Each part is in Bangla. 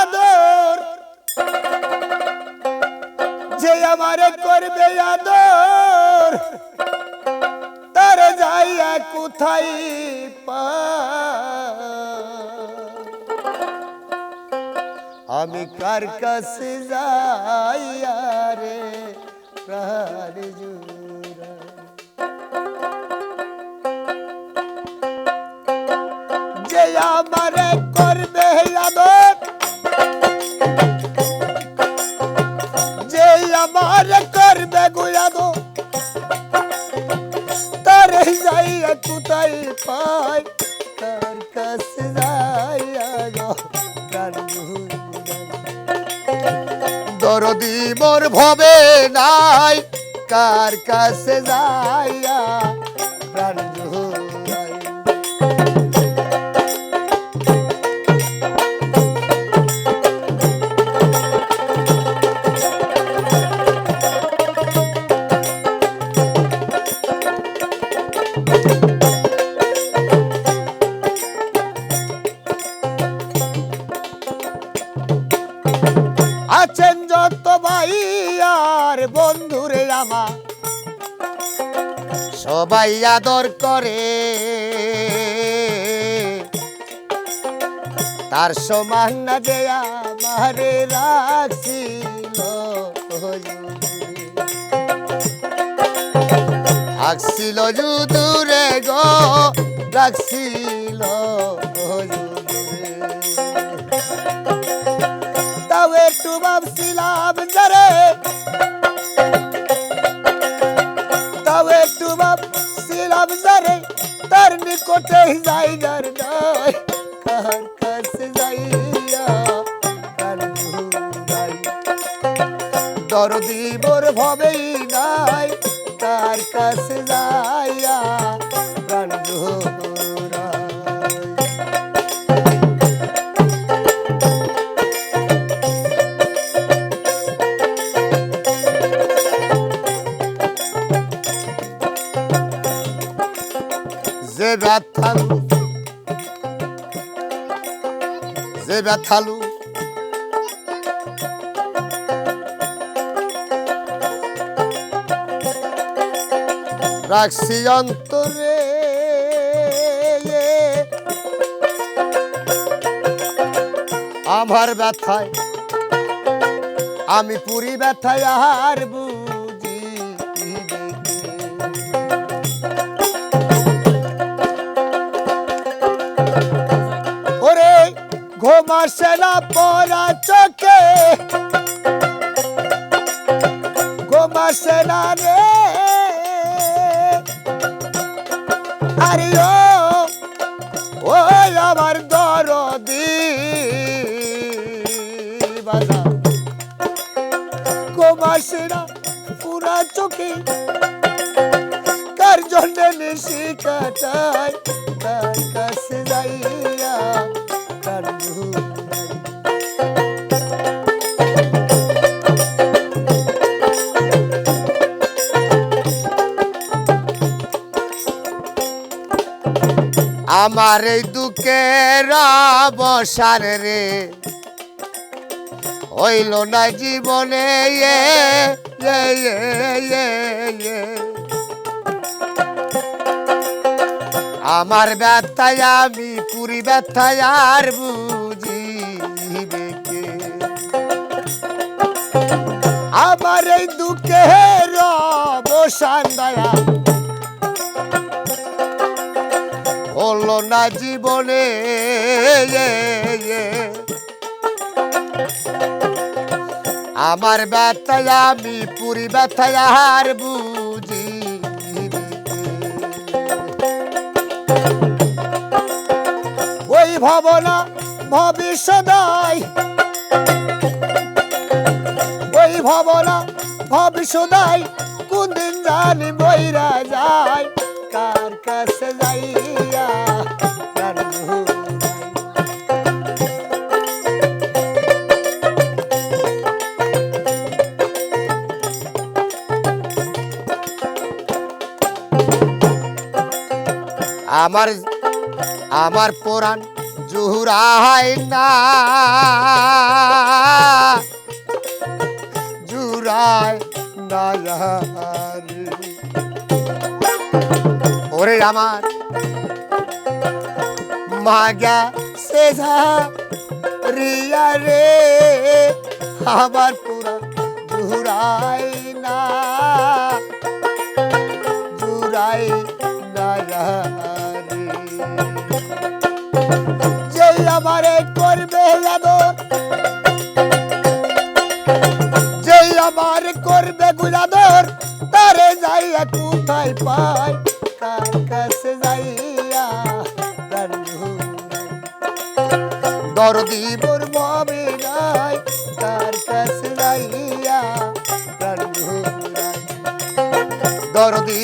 আদর। যে আমারে করবে আদর, তার যাইয়া কোথায় পা আমি কার কাছে যাইয়া রে প্রাণ আমারে করবে আদর। যে আমারে করবে গুয়াদো তারে যাইয়া কোথায় পাই তার কাছে যাইয়া গো দরদি মোর ভবে নাই। কার কাছে যাইয়া সবাই আদর করে। তার সমান না যে আমারে রাখছিল রাখছিল যুদুরে গো রাখছিল তাও একটু ভাবছিলাম যারে তার নিকটে যাই যার নাই কার কাছে যাইয়া দরদি মোর ভবেই নাই, তার কাছে যাইয়া প্রাণ যে ব্যথালু যে ব্যথালু রাখছি অন্তরে। আমার ব্যথায় আমি পুরি ব্যথায় আর ওরে ঘুমাসে না পড়া চোখে। ঘুমাসে না রে। আরে ও আমার দরদি। বাজা। ঘুমাসে না পুরা চোখে। কার জন্য নিশি কাটাই আমার এই দুঃখের অবসান রে। হইল না জীবনে এ। আমার ব্যথায় আমি পুরি ব্যথায় আর বুঝিবে কে? আমার এই দুঃখের অবসান দয়া। হলো না জীবনে। আমার ব্যথায় আমি পুরি ব্যথায় আর বুঝি ওই ভাবনা ভবিষ্যদায়, ওই ভাবনা ভবিষ্যদায় কোন দিন জানি বইরা যায়, কার কাছে যাইয়া আমার আমার পুরাণ জুহুরাই না জুরাই না। ওরে আমার মাগা সেজা রিয়া রে আমার পুরা জুরাই যে আমারে করবে আদর যে আমার করবে গুলাদর তারে যাইয়া কোথায় পাই কার কাছে যাইয়া তার। দরদি মোর মমে নাই কার কাছে যাইয়া দরদি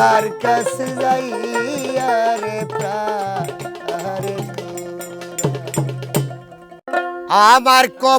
তার কাছে যাইয়া রে প্রাণ। আমার কপ